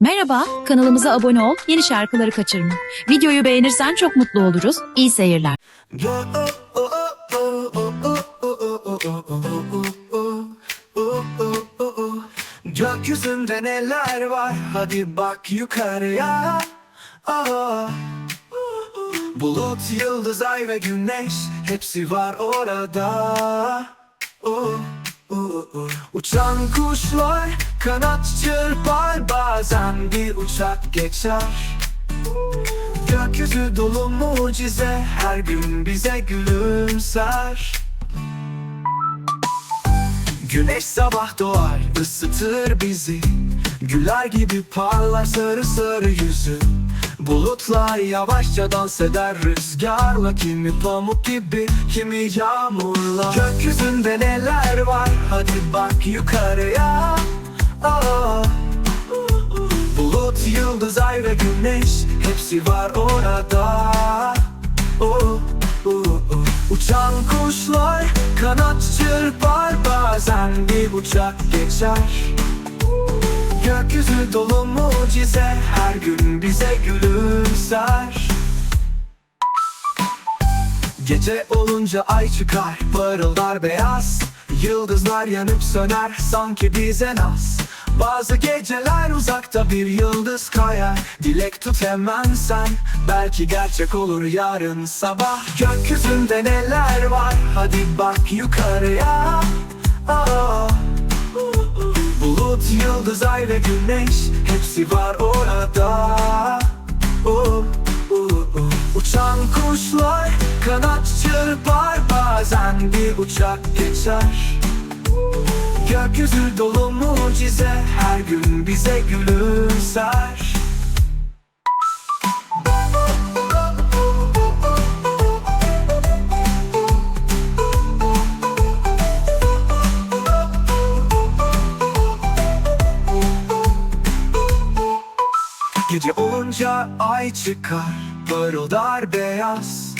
Merhaba, kanalımıza abone ol, yeni şarkıları kaçırma. Videoyu beğenirsen çok mutlu oluruz. İyi seyirler. Gökyüzünde neler var hadi bak yukarıya Aa. Bulut, yıldız, ay ve güneş hepsi var orada oo. Uçan kuşlar kanat çırpar bazen bir uçak geçer. Gökyüzü dolu mucize her gün bize gülümser. Güneş sabah doğar ısıtır bizi. Güler gibi parlar sarı sarı yüzü Bulutlar yavaşça dans eder rüzgarla Kimi pamuk gibi kimi yağmurla. Gökyüzünde neler var? Hadi bak yukarıya. Aa. Bulut, yıldız, ay ve güneş Hepsi var orada. Oo, oo, oo. Uçan kuşlar kanat çırpar Bazen bir uçak geçer Gökyüzü dolu mucize. Her gün bize gülümser. Gece olunca ay çıkar Parıldar beyaz. Yıldızlar yanıp söner Sanki bize naz. Bazı geceler uzakta bir yıldız kayar. Dilek tut hemen sen Belki gerçek olur yarın sabah. Gökyüzünde neler var? Hadi bak yukarıya. Aa. Bulut, yıldız, ay ve güneş Hepsi var orada. Oo, oo, oo. Uçan kuşlar kanat çırpar Bazen bir uçak geçer. Gökyüzü dolu mucize Her gün bize gülümser Gece olunca ay çıkar Parıldar beyaz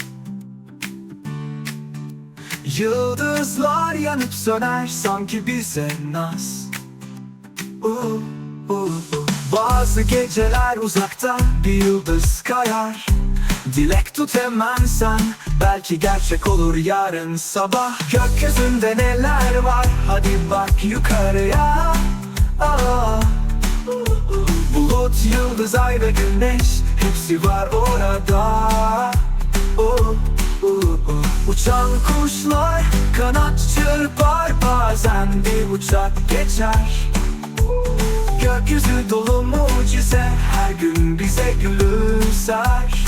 Yıldızlar yanıp söner Sanki bize naz Uh, uh, uh. Bazı geceler uzakta Bir yıldız kayar Dilek tut hemen sen Belki gerçek olur yarın sabah Gökyüzünde neler var Hadi bak yukarıya Aa. Bulut, yıldız, ay ve güneş Hepsi var orada. Oo, oo, oo. Uçan kuşlar kanat çırpar Bazen bir uçak geçer. Gökyüzü dolu mucize Her gün bize gülümser